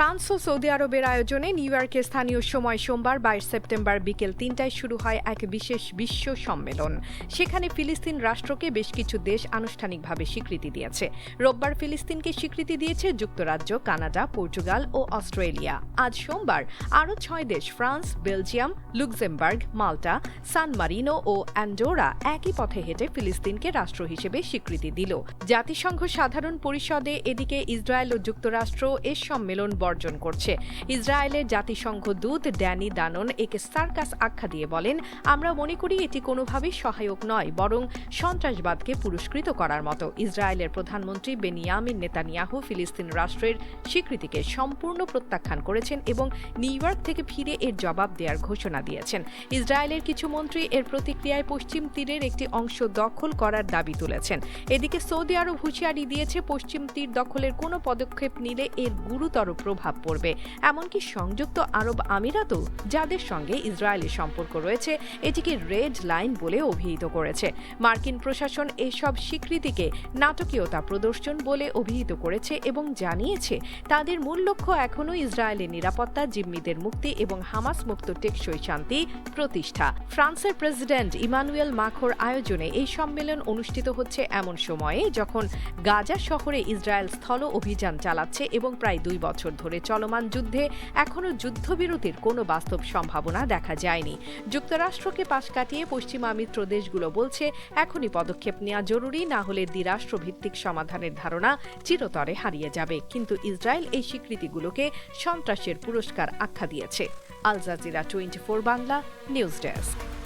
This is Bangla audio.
ফ্রান্স ও সৌদি আরবের আয়োজনে নিউ ইয়র্কে স্থানীয় সময় সোমবার, বাইশ সেপ্টেম্বর বিকেল তিনটায় শুরু হয় এক বিশেষ বিশ্ব সম্মেলন। সেখানে ফিলিস্তিন রাষ্ট্রকে বেশ কিছু দেশ আনুষ্ঠানিকভাবে স্বীকৃতি দিয়েছে। রোববার ফিলিস্তিনকে স্বীকৃতি দিয়েছে যুক্তরাজ্য, কানাডা, পর্তুগাল ও অস্ট্রেলিয়া। আজ সোমবার আরও ছয় দেশ France, Belgium, Luxembourg, Malta, San Marino ও অ্যান্ডোরা একই পথে হেঁটে ফিলিস্তিনকে রাষ্ট্র হিসেবে স্বীকৃতি দিল। জাতিসংঘ সাধারণ পরিষদে এদিকে ইসরায়েল ও যুক্তরাষ্ট্র এ সম্মেলন বর্জন করছে। ইসরায়েলের জাতিসংঘ দূত ড্যানি দানন একে সার্কাস আখ্যা দিয়ে বলেন, আমরা মনে করি এটি কোনোভাবেই সহায়ক নয়, বরং সন্ত্রাসবাদকে পুরস্কৃত করার মতো। ইসরায়েলের প্রধানমন্ত্রী বেনিয়ামিন নেতানিয়াহু ফিলিস্তিন রাষ্ট্রের স্বীকৃতিকে সম্পূর্ণ প্রত্যাখ্যান করেছেন এবং নিউ ইয়র্ক থেকে ফিরে এর জবাব দেওয়ার ঘোষণা দিয়েছেন। ইসরায়েলের কিছু মন্ত্রী এর প্রতিক্রিয়ায় পশ্চিম তীরের একটি অংশ দখল করার দাবি তুলেছেন। এদিকে সৌদি আরব হুঁশিয়ারি দিয়েছে, পশ্চিম তীর দখলের কোনো পদক্ষেপ নিলে এর গুরুতর প্রভাব পড়বে। এমনকি সংযুক্ত আরব আমিরাতও যাদের সঙ্গে ইসরায়েলের সম্পর্ক রয়েছে, এটিকে রেড লাইন বলে অভিহিত করেছে। মার্কিন প্রশাসন এসব স্বীকৃতিকে নাটকীয়তা প্রদর্শন বলে অভিহিত করেছে এবং জানিয়েছে, তাদের মূল লক্ষ্য এখনও ইসরায়েলের নিরাপত্তা, জিম্মিদের মুক্তি এবং হামাস মুক্ত টেকসই শান্তি প্রতিষ্ঠা। ফ্রান্সের প্রেসিডেন্ট ইমানুয়েল মাখোর আয়োজনে এই সম্মেলন অনুষ্ঠিত হচ্ছে এমন সময়ে যখন গাজা শহরে ইসরায়েল স্থল অভিযান চালাচ্ছে এবং প্রায় দুই বছর ধরে চলমান যুদ্ধে এখনও যুদ্ধবিরতির কোনো বাস্তব সম্ভাবনা দেখা যায়নি। যুক্তরাষ্ট্রকে পাশ কাটিয়ে পশ্চিমা মিত্র দেশগুলো বলছে, এখনই পদক্ষেপ নেওয়া জরুরি, না হলে দ্বিরাষ্ট্রভিত্তিক সমাধানের ধারণা চিরতরে হারিয়ে যাবে। কিন্তু ইসরায়েল এই স্বীকৃতিগুলোকে সন্ত্রাসের পুরস্কার আখ্যা দিয়েছে। Al Jazeera twenty Bangla news desk.